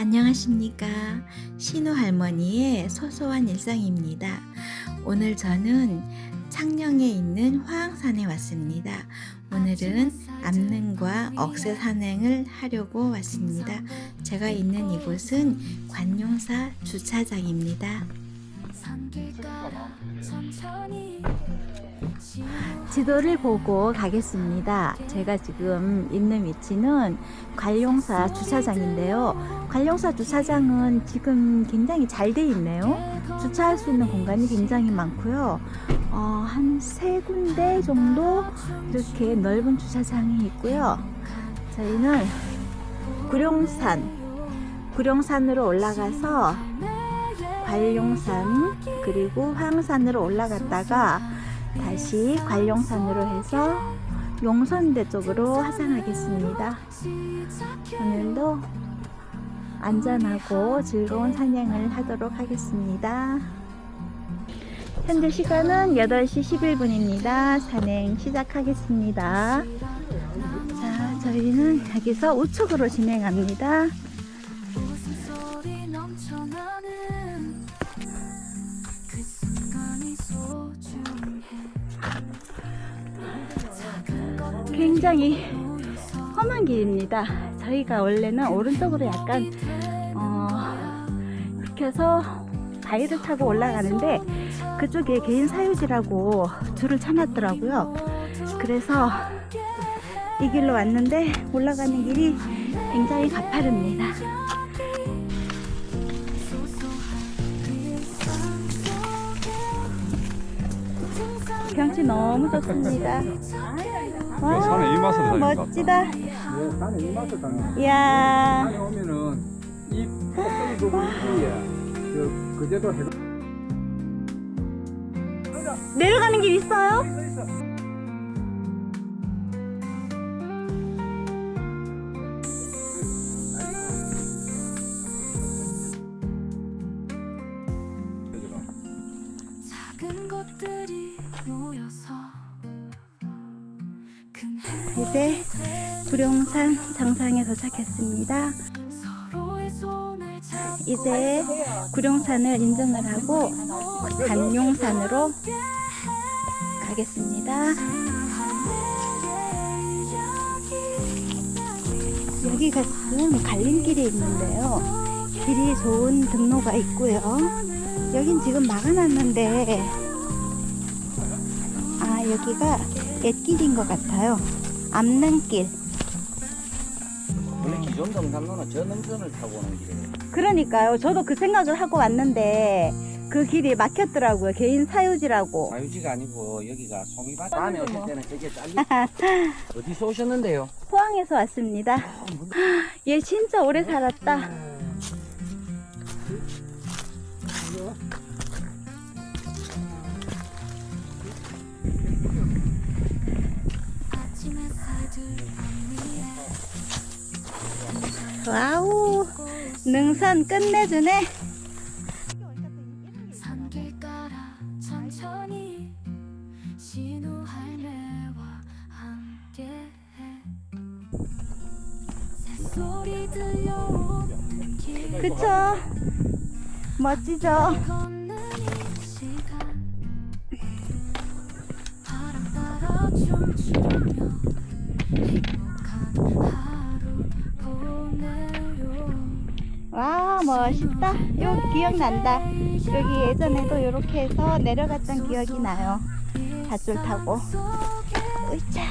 안녕하십니까. 신우 할머니의 소소한 일상입니다. 오늘 저는 창녕에 있는 화항산에 왔습니다. 오늘은 암릉과 억새 산행을 하려고 왔습니다. 제가 있는 이곳은 관용사 주차장입니다. 지도를 보고 가겠습니다. 제가 지금 있는 위치는 관용사 주차장인데요. 관용사 주차장은 지금 굉장히 잘 돼 있네요. 주차할 수 있는 공간이 굉장히 많고요. 어, 한 세 군데 정도 이렇게 넓은 주차장이 있고요. 저희는 구룡산, 구룡산으로 올라가서 관룡산 그리고 황산으로 올라갔다가 다시 관룡산으로 해서 용선대 쪽으로 하산하겠습니다. 오늘도 안전하고 즐거운 산행을 하도록 하겠습니다. 현재 시간은 8시 11분입니다. 산행 시작하겠습니다. 자, 저희는 여기서 우측으로 진행합니다. 굉장히 험한 길입니다. 저희가 원래는 오른쪽으로 약간 어, 이렇게 해서 바위를 타고 올라가는데 그쪽에 개인 사유지라고 줄을 쳐놨더라고요. 그래서 이 길로 왔는데 올라가는 길이 굉장히 가파릅니다. 경치 너무 좋습니다. 와, 산에 이 맛을 다니는 것 멋지다. 네, 산에 이 맛을 다니는 이야. 산에 오면은 이 꼭대기 부분 위에 그 그제도 해가 내려가는 길 있어요? 작은 이제 구룡산 정상에 도착했습니다. 이제 구룡산을 인증을 하고 관용산으로 가겠습니다. 여기가 지금 갈림길이 있는데요. 길이 좋은 등로가 있고요. 여긴 지금 막아놨는데, 아, 여기가 옛길인 것 같아요. 암릉길. 원래 기존 등산로는 저 능선을 타고 오는 길이에요. 그러니까요. 저도 그 생각을 하고 왔는데, 그 길이 막혔더라고요. 개인 사유지라고. 자유지가 아니고 여기가 송이밭. 다음에 오실 때는 저게 잘리. 어디서 오셨는데요? 포항에서 왔습니다. 얘 진짜 오래 살았다. 와우, 능선 끝내주네. 그쵸? 멋지죠? 바람 따라 춤추며 행복한 와, 멋있다. 요 기억난다. 여기 예전에도 이렇게 해서 내려갔던 기억이 나요. 밧줄 타고. 으이차.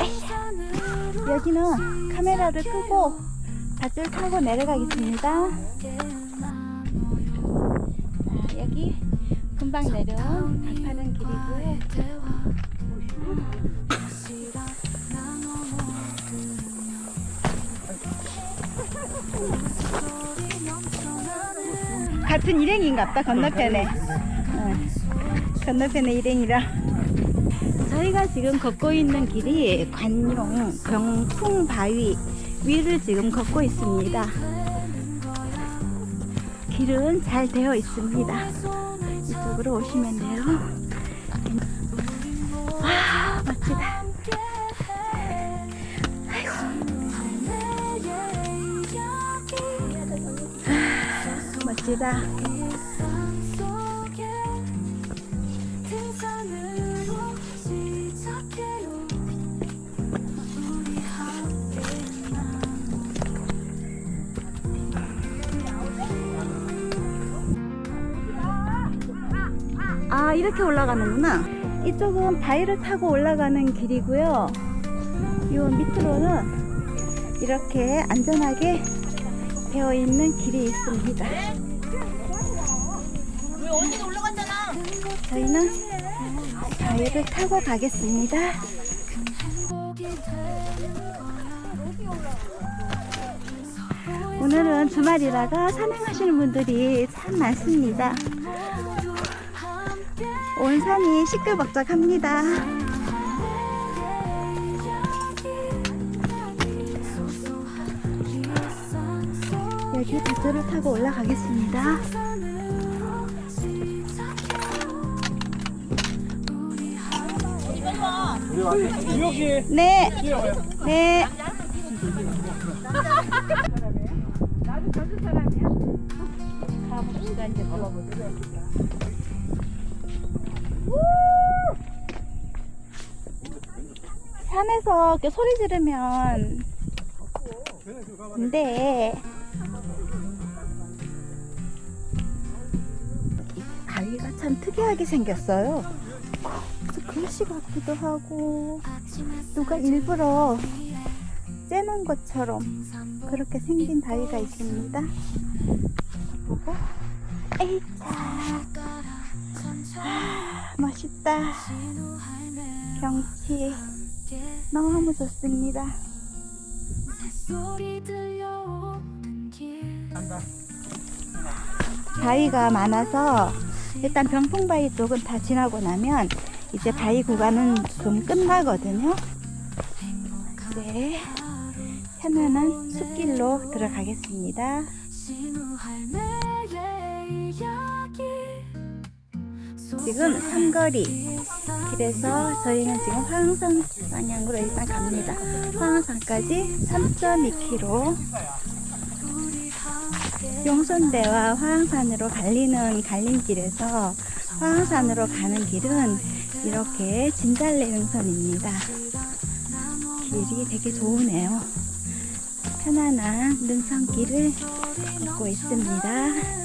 으이차. 여기는 카메라를 끄고 밧줄 타고 내려가겠습니다. 자, 여기 금방 내려온 가파른 길이고요. 같은 일행인갑다 건너편에. 응. 건너편에 일행이라. 저희가 지금 걷고 있는 길이 관용 병풍 바위 위를 지금 걷고 있습니다. 길은 잘 되어 있습니다. 이쪽으로 오시면 돼요. 이렇게 올라가는구나. 이쪽은 바위를 타고 올라가는 길이고요. 이 밑으로는 이렇게 안전하게 되어 있는 길이 있습니다. 저희는 바위를 타고 가겠습니다. 오늘은 주말이라가 산행하시는 분들이 참 많습니다. 온 산이 시끌벅적합니다. 여기 밧줄을 타고 올라가겠습니다. 산으로 시작해요 우리 함께 여기 네, 뛰어와요. 네. 산에서 이렇게 소리 지르면 근데 이 바위가 참 특이하게 생겼어요. 글씨 같기도 하고 누가 일부러 째놓은 것처럼 그렇게 생긴 바위가 있습니다. 보고 에이차 아, 멋있다. 경치 너무 좋습니다. 바위가 많아서 일단 병풍바위 쪽은 다 지나고 나면 이제 바위 구간은 좀 끝나거든요. 이제 편안한 숲길로 들어가겠습니다. 지금 삼거리 길에서 저희는 지금 화흥산 방향으로 일단 갑니다. 화흥산까지 3.2km. 용선대와 화흥산으로 갈리는 갈림길에서 화흥산으로 가는 길은 이렇게 진달래 능선입니다. 길이 되게 좋으네요. 편안한 능선길을 걷고 있습니다.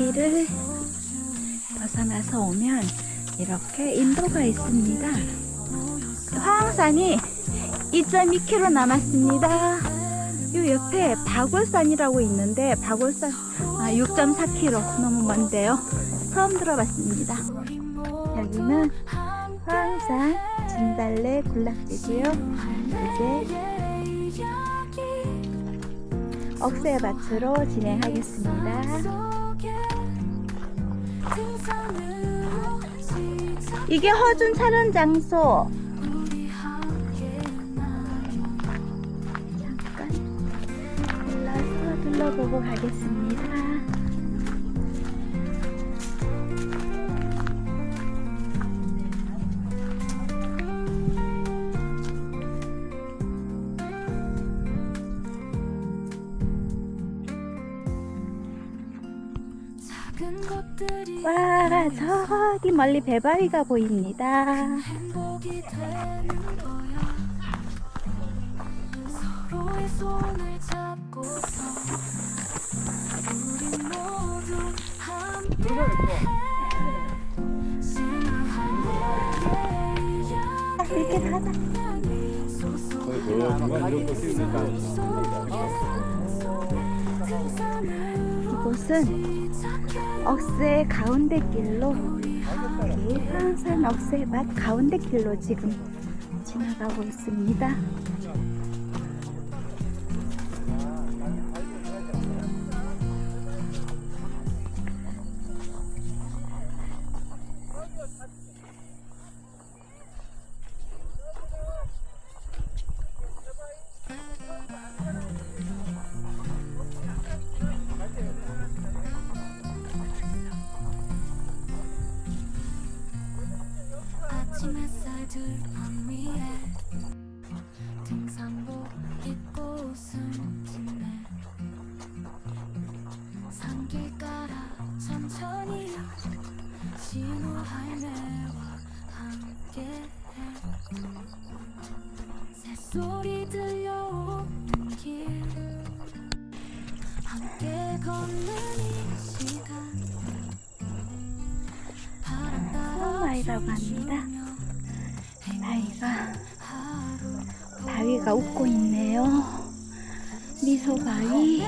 산길을 벗어나서 오면 이렇게 인도가 있습니다. 화왕산이 2.2km 남았습니다. 이 옆에 박월산이라고 있는데 박월산 아, 6.4km 너무 먼데요. 처음 들어봤습니다. 여기는 화왕산 진달래 군락지고요. 이제 억새밭으로 진행하겠습니다. 이게 허준 촬영 장소. 잠깐 둘러보고 가겠습니다. 와, 저기 멀리 배바위가 보입니다. 행복이 되는 거야 서로의 손을 잡고서 우리 모두 함께 신우 할매의 이야기 이렇게 가자. 이곳은 억새 가운데 길로 여기 화산 억새 밭 가운데 길로 지금 지나가고 있습니다. 엄마이라고 합니다. 다이가 다이가 웃고 있네요. 미소바위.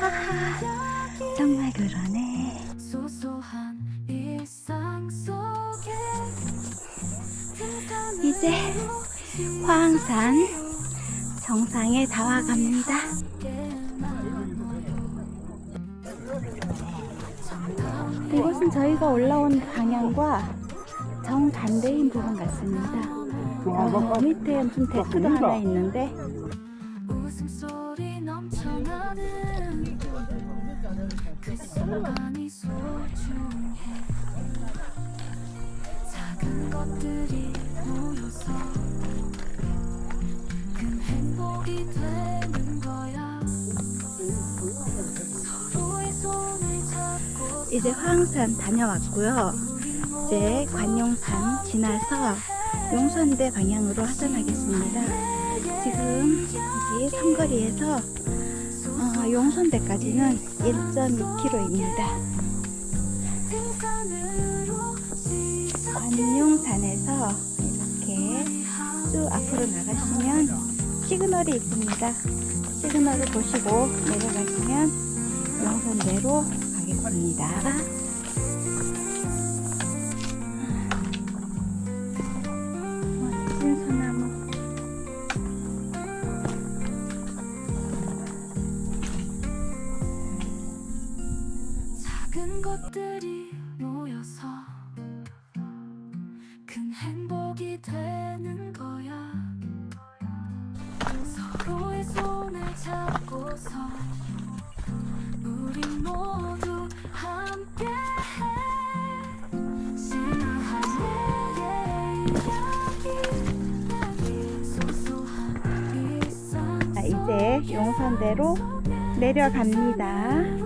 하하, 정말 그러네. 이제 화항산 정상에 다와갑니다. 이곳은 저희가 올라온 방향과 정반대인 부분 같습니다. 어, 밑에 무슨 데크도 하나 있는데 그 것들이 모여서 이 이제 화항산 다녀왔고요. 이제 관용산 지나서 용선대 방향으로 하산하겠습니다. 지금 여기 삼거리에서 어, 용선대까지는 1.2km입니다. 등산으로 시작 관용산에서 이렇게 쭉 앞으로 나가시면 시그널이 있습니다. 시그널을 보시고 내려가시면 용선대로 가겠습니다. 이제 용선대로 내려갑니다.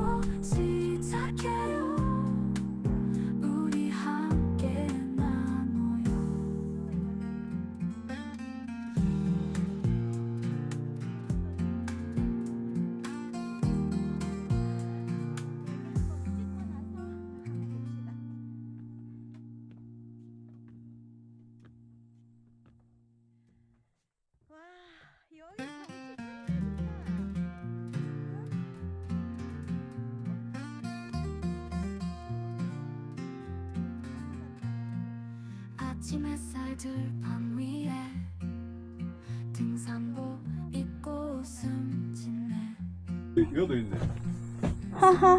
아침 햇살 들판 위에 등산복 입고 웃음 짓네 이거도 있네. 하하.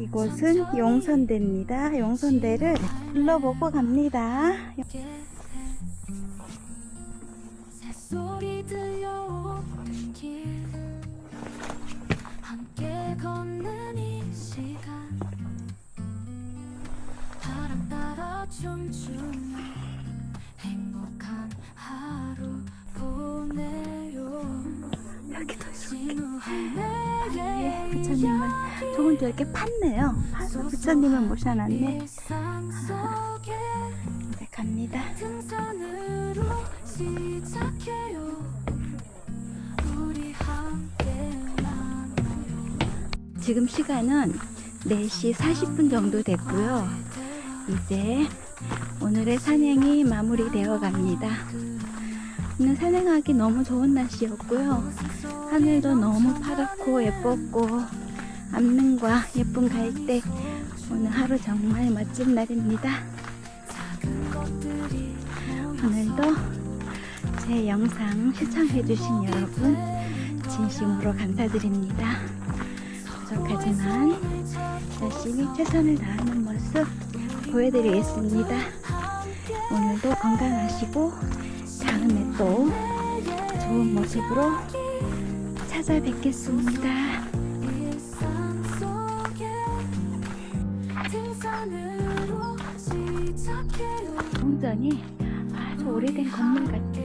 이곳은 용선대입니다. 용선대를 둘러보고 갑니다. 조금 더 이렇게 팠네요. 파서 부처님을 모셔놨네. 이제 갑니다. 지금 시간은 4시 40분 정도 됐고요. 이제 오늘의 산행이 마무리되어 갑니다. 오늘 산행하기 너무 좋은 날씨였고요. 하늘도 너무 파랗고 예뻤고 암릉과 예쁜 갈대 오늘 하루 정말 멋진 날입니다. 오늘도 제 영상 시청해주신 여러분 진심으로 감사드립니다. 부족하지만 열심히 최선을 다하는 모습 보여드리겠습니다. 오늘도 건강하시고 다음에 또 좋은 모습으로 찾아뵙겠습니다. 아주 오래된 건물 같은